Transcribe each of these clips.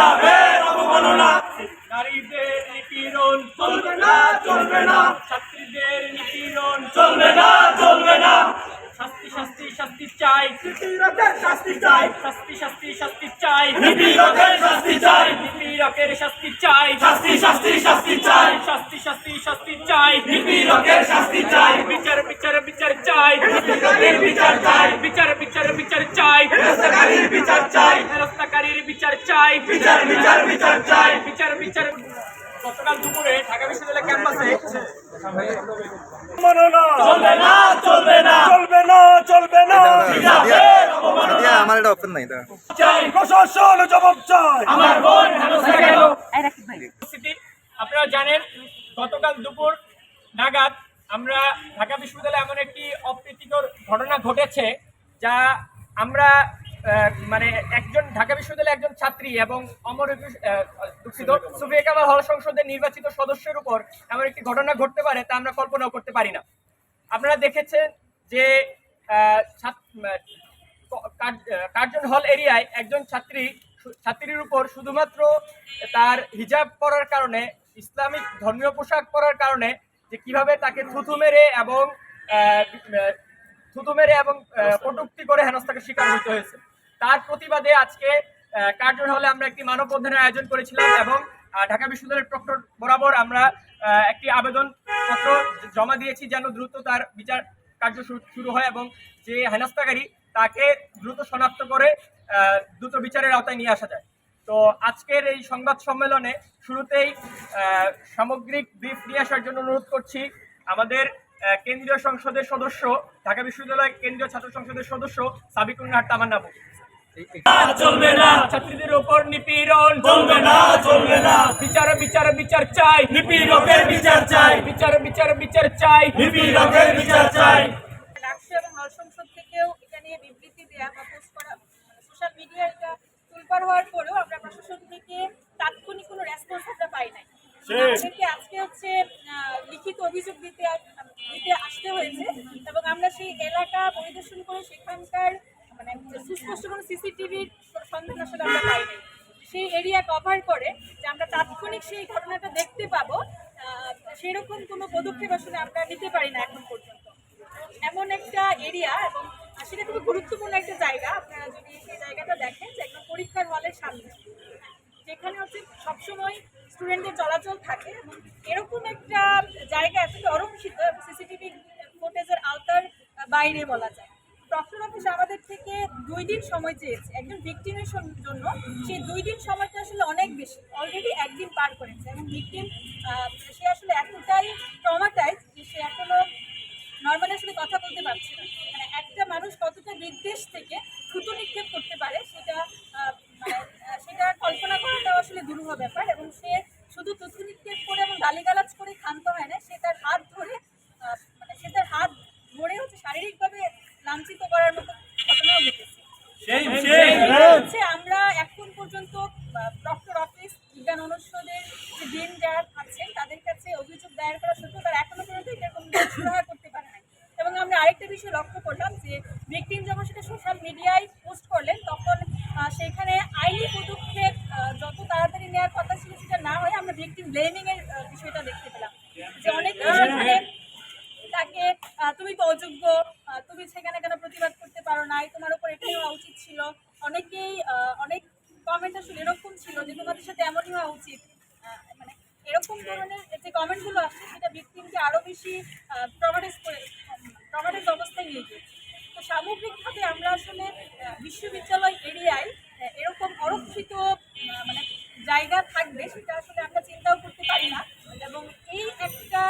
ইসলামের অবমাননা নারীদের নিপীড়ন চলবে না চলবে না। ছাত্রীদের নিপীড়ন চলবে না চলবে না। শাস্তি শাস্তি শাস্তি চাই। নিপীড়কের শাস্তি চাই। শাস্তি শাস্তি শাস্তি চাই। নিপীড়কের শাস্তি চাই। শাস্তি চাই। শাস্তি শাস্তি শাস্তি চাই। শাস্তি শাস্তি শাস্তি চাই। শাস্তি চাই। বিচার বিচার চাই। বিচার বিচার। গতকাল দুপুরে ঢাকা বিশ্ববিদ্যালয় ক্যাম্পাসে চলবে না চলবে না। চলবে না চলবে না। হিজাবের অবমাননা দিয়া আমার এটা অপশন নাই চাই। প্রশাসন জবাব চাই। আমার বোন কেন আপনারা জানেন গতকাল দুপুর নাগাদ আমরা ঢাকা বিশ্ববিদ্যালয়ে এমন একটি অপ্রীতিকর ঘটনা ঘটেছে যা আমরা মানে একজন ঢাকা বিশ্ববিদ্যালয়ের একজন ছাত্রী এবং অমর দুঃখিত, সুফিয়া কামাল হল সংসদের নির্বাচিত সদস্যের উপর এমন একটি ঘটনা ঘটতে পারে তা আমরা কল্পনাও করতে পারি না। আপনারা দেখেছেন যে কার্জন হল এরিয়ায় একজন ছাত্রী ছাত্রীর উপর শুধুমাত্র তার হিজাব পরার কারণে, ইসলামিক ধর্মীয় পোশাক পরার কারণে যে কীভাবে তাকে থুথু মেরে এবং থুতু মেরে এবং কটূক্তি করে হেনস্থাকে শিকার হতে হয়েছে। তার প্রতিবাদে আজকে কার্জন হলে আমরা একটি মানব মানববন্ধনের আয়োজন করেছিলাম এবং ঢাকা বিশ্ববিদ্যালয়ের প্রক্টর বরাবর আমরা একটি আবেদন পত্র জমা দিয়েছি যেন দ্রুত তার বিচার কার্য শুরু- হয় এবং যে হেনাস্তাকারী তাকে দ্রুত শনাক্ত করে দ্রুত বিচারের আওতায় নিয়ে আসা যায়। তো আজকের এই সংবাদ সম্মেলনে শুরুতেই সামগ্রিক ব্রিফ নিয়ে আসার জন্য অনুরোধ করছি আমাদের কেন্দ্রীয় সংসদের সদস্য, ঢাকা বিশ্ববিদ্যালয় কেন্দ্রীয় ছাত্র সংসদের সদস্য সাবিকুল নাহার তামান্নাবু চলবে না। ছাত্রীদের উপর নিপীড়ন। চলবে না চলবে না। বিচার বিচার বিচার চাই। নিপীড়কের বিচার চাই। বিচার বিচার বিচার চাই। নিপীড়কের বিচার চাই। রাষ্ট্র এবং সংসদ থেকেও এটা নিয়ে বিবৃতি দেওয়া বা পোস্ট করা সোশ্যাল মিডিয়া এটা তুলপার হওয়ার পরেও আমরা প্রশাসন থেকে তাৎক্ষণিক কোনো রেসপন্স আমরা পাই নাই। আমাদেরকে আজকে হচ্ছে আহ, লিখিত অভিযোগ দিতে দিতে আসতে হয়েছে। এবং আমরা সেই এলাকা পরিদর্শন করে সেখানকার মানে সুস্পষ্ট কোনো সিসিটিভির সন্ধান আসলে আমরা পাই নাই। সেই এরিয়া কভার করে যে আমরা তাৎক্ষণিক সেই ঘটনাটা দেখতে পাবো সেরকম কোনো পদক্ষেপ আসলে আমরা নিতে পারি না এখন পর্যন্ত। এমন একটা এরিয়া এবং সেটা খুবই গুরুত্বপূর্ণ একটা জায়গা। আপনারা যদি সেই জায়গাটা দেখেন যে একদম পরীক্ষার হলের সামনে, যেখানে হচ্ছে সবসময় স্টুডেন্টদের চলাচল থাকে এরকম একটা জায়গা এতটা অরক্ষিত এবং সিসিটিভি ফুটেজের আওতার বাইরে বলা যায়। প্রক্টর অফিস আমাদের থেকে দুই দিন সময় চেয়েছে। একজন ভিকটিমের জন্য। সেই দুই দিন সময়টা আসলে অনেক বেশি। অলরেডি একদিন পার করেছে। এবং ভিকটিম সে আসলে এতটাই ট্রমাটাইজ যে সে এখনও নর্মালি আসলে কথা বলতে পারছে না। মানে একটা মানুষ কতটা বিদ্বেষ থেকে থুতু নিক্ষেপ করতে পারে সেটা মানে সেটা কল্পনা করাটাও আসলে দুরূহ ব্যাপার। এবং সে শুধু থুতু নিক্ষেপ করে এবং গালিগালাজ বিষয় লক্ষ্য করলাম যে ভিকটিম যখন সেটা সোশ্যাল মিডিয়ায় পোস্ট করলেন, তখন সেখানে আইনি পদক্ষেপ যত তাড়াতাড়ি নেওয়ার কথা ছিল সেটা না হয়ে আমরা ভিকটিম ব্লেমিং এর বিষয়টা দেখতে পেলাম। যে অনেকে তাকে তুমি তো অযোগ্য তুমি সেখানে কেন প্রতিবাদ করতে পারো নাই, তোমার উপর এটাই হওয়া উচিত ছিল। অনেকেই অনেক কমেন্ট আসলে এরকম ছিল যে তোমাদের সাথে এমনই হওয়া উচিত। মানে এরকম ধরনের যে কমেন্টগুলো আসছে, সেটা ভিকটিমকে আরও বেশি প্রভাটাইজ করে প্রভাটাইজ অবস্থায় নিয়ে গিয়েছে তো সামগ্রিকভাবে আমরা আসলে বিশ্ববিদ্যালয় এরিয়ায় এরকম অরক্ষিত মানে জায়গা থাকবে সেটা আসলে আমরা চিন্তাও করতে পারি না। এবং এই একটা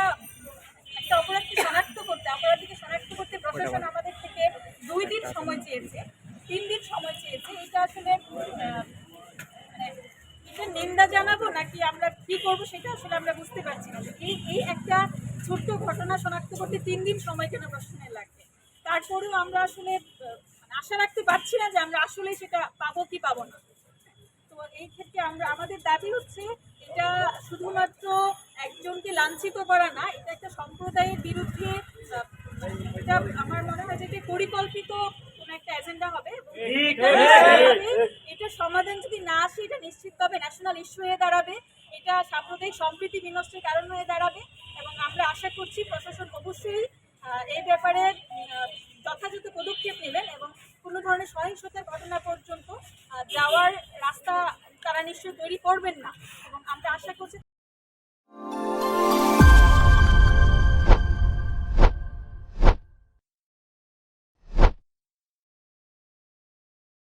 একটা অপরাধকে শনাক্ত করতে অপরাধীকে শনাক্ত করতে প্রশাসন আমাদের থেকে দুই দিন সময় চেয়েছে। আমরা বুঝতে পারছি না এই এই একটা ছোট্ট ঘটনা শনাক্ত করতে তিন দিন সময় কেন প্রশ্নের লাগবে তারপরেও আমরা আসলে মানে আশা রাখতে পারছি না যে আমরা আসলে সেটা পাবো কি পাবো না। তো এই ক্ষেত্রে আমরা, আমাদের দাবি হচ্ছে এটা শুধুমাত্র একজনকে লাঞ্ছিত করা না, এটা একটা সম্প্রদায়ের বিরুদ্ধে এটা আমার মনে হয় যে পরিকল্পিত কোনো একটা এজেন্ডা হবে এটা সমাধান যদি না আসে এটা নিশ্চিতভাবে ন্যাশনাল ইস্যু হয়ে দাঁড়াবে। এটা সাম্প্রদায়িক সম্প্রীতি বিনষ্টের কারণ হয়ে দাঁড়াবে এবং আমরা আশা করছি প্রশাসন অবশ্যই এই ব্যাপারে যথাযথ পদক্ষেপ নেবেন এবং কোনো ধরনের সহিংসতার ঘটনা পর্যন্ত যাওয়ার রাস্তা তারা নিশ্চয়ই তৈরি করবেন না। এবং আমরা আশা করছি